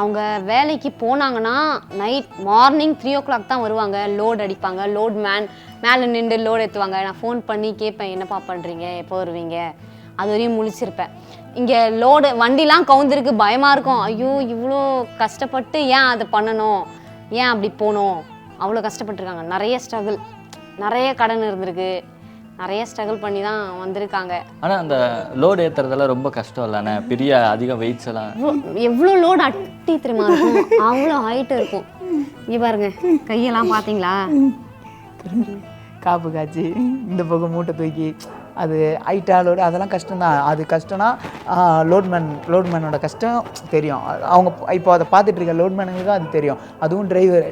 அவங்க வேலைக்கு போனாங்கன்னா night morning three o'clock தான் வருவாங்க. லோட் அடிப்பாங்க. லோட் மேன் மேலே நின்று லோட் ஏற்றுவாங்க நான் ஃபோன் பண்ணி கேட்பேன் என்னப்பா பண்ணுறீங்க எப்போ வருவீங்க? அது வரையும் முழிச்சிருப்பேன். இங்கே லோடு வண்டிலாம் கவுந்திருக்கு. பயமாக இருக்கும். ஐயோ இவ்வளோ கஷ்டப்பட்டு ஏன் அதை பண்ணணும்? ஏன் அப்படி போகணும்? அவ்வளோ கஷ்டப்பட்டிருக்காங்க. நிறைய ஸ்ட்ரகிள் நிறைய கடன் இருந்திருக்கு. நிறைய ஸ்ட்ரகிள் பண்ணி தான் வந்திருக்காங்க. ஆனால் அந்த லோடு ஏற்றுறதெல்லாம் ரொம்ப கஷ்டம் இல்லைண்ணே பெரிய அதிக வெயிட்ஸ் எல்லாம். எவ்வளோ- லோடு அட்டி தெரியுமா இருக்கும்? அவ்வளோ ஹைட் இருக்கும். இங்கே பாருங்க கையெல்லாம் பார்த்தீங்களா? காப்பு காய்ச்சி இந்த பக்கம் மூட்டை தூக்கி அது ஹைட்டா லோடு அதெல்லாம் கஷ்டம்தான். அது கஷ்டம்னா லோட்மேன் லோட்மேனோட கஷ்டம் தெரியும். அவங்க இப்போ அதை பார்த்துட்டு இருக்க லோட்மேனுங்களுக்கு அது தெரியும். அதுவும் டிரைவர்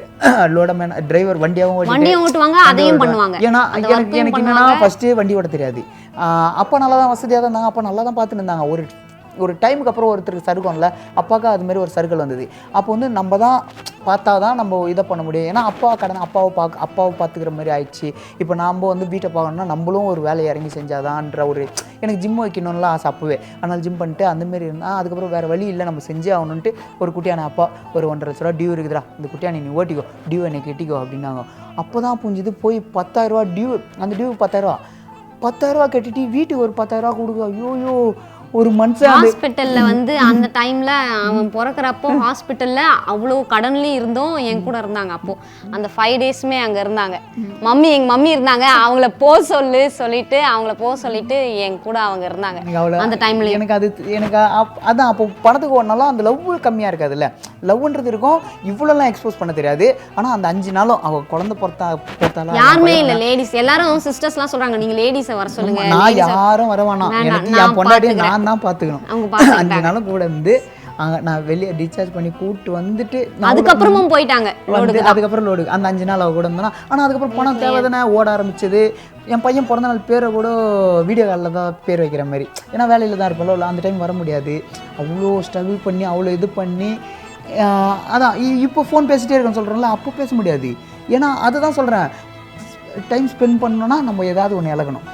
லோடமேன் டிரைவர் வண்டியாகவும் வண்டியும் ஓட்டுவாங்க அதையும் பண்ணுவாங்க. ஏன்னா எனக்கு எனக்கு என்னன்னா ஃபஸ்ட்டு வண்டி ஓட்ட தெரியாது. அப்பா நல்லா தான் வசதியாக தான் இருந்தாங்க. அப்பா நல்லா தான் பார்த்துட்டு இருந்தாங்க. ஒரு ஒரு டைமுக்கு அப்புறம் ஒருத்தருக்கு சருக்கம்ல அப்பாவுக்கு அது மாதிரி ஒரு சர்க்கிள் வந்தது. அப்போ வந்து நம்ம தான் பார்த்தா தான் நம்ம இதை பண்ண முடியும். ஏன்னா அப்பா கடன் அப்பாவை பார்க்க அப்பாவை பார்த்துக்கிற மாதிரி ஆயிடுச்சு. இப்போ நாம் வந்து வீட்டை பார்க்கணும்னா நம்மளும் ஒரு வேலையை இறங்கி செஞ்சாதான்ற ஒரு எனக்கு ஜிம் வைக்கணும்லாம் ஆசை அப்போவே. ஆனால் ஜிம் பண்ணிட்டு அந்தமாரி இருந்தால் அதுக்கப்புறம் வேறு வழி இல்லை. நம்ம செஞ்சே ஆகணுன்ட்டு ஒரு குட்டியான அப்பா ஒரு ஒன்றரை லட்ச ரூபா டியூ இருக்குதுடா. இந்த குட்டியானை நீ ஓட்டிக்கோ டியூ என்னை கெட்டிக்கோ அப்படின்னாங்க. அப்போ தான் புரிஞ்சுது போய் பத்தாயிரரூவா டியூ அந்த டியூ பத்தாயிரரூவா பத்தாயிரரூவா கட்டிட்டு வீட்டுக்கு ஒரு பத்தாயிரரூவா கொடுக்க ஐயோயோ ஒரு மனுஷன் ஹாஸ்பிட்டல்ல வந்து அந்த டைம்ல அவன் பிறக்கறப்போ ஹாஸ்பிட்டல்ல அவ்வளோ கடன்லயும் இருந்தோம் என் கூட இருந்தாங்க அப்போ. அந்த ஃபைவ் டேஸுமே அங்க இருந்தாங்க. மம்மி எங்க மம்மி இருந்தாங்க. அவங்கள போ சொல்லு சொல்லிட்டு அவங்கள போ சொல்லிட்டு என் கூட அவங்க இருந்தாங்க. அந்த டைம்ல எனக்கு அது எனக்கு அதான் அப்போ பணத்துக்கு ஓடினாலும் அந்த லவ் கம்மியாக இருக்காதுல்ல. லவ்ன்றது இருக்கும். இவ்வளோலாம் எக்ஸ்போஸ் பண்ண தெரியாது. ஆனால் அந்த அஞ்சு நாளும் அவள் குழந்தை பொறுத்தா பொறுத்தாலும் யாருமே இல்ல லேடிஸ் எல்லாரும் சிஸ்டர்ஸ்லாம் சொல்றாங்க. நீங்க லேடிஸை வர சொல்லுங்க. நான் யாரும் வர வேணாம். எனக்கு என் பொண்டாட்டியை. நான் தான் பார்த்துக்கணும். அஞ்சு நாளும் கூட இருந்து அங்க நான் வெளியே டிஸ்சார்ஜ் பண்ணி கூப்பிட்டு வந்துட்டு அதுக்கப்புறமும் போயிட்டாங்க. அதுக்கப்புறம் லோடு அந்த அஞ்சு நாள் அவ கூட இருந்தோன்னா ஆனால் அதுக்கப்புறம் பணம் தேவை தானே ஓட ஆரம்பிச்சது. என் பையன் பிறந்த நாள் பேரை கூட வீடியோ காலில் தான் பேர் வைக்கிற மாதிரி. ஏன்னா வேலையில் தான் இருப்போம்ல அந்த டைம் வர முடியாது. அவ்வளோ ஸ்ட்ரகிள் பண்ணி அவ்வளோ இது பண்ணி அதான் இப்போ ஃபோன் பேசிட்டே இருக்கேன்னு சொல்கிறோம்ல அப்போ பேச முடியாது. ஏன்னா அதை தான் சொல்கிறேன் டைம் ஸ்பெண்ட் பண்ணோன்னா நம்ம ஏதாவது ஒன்று இழகணும்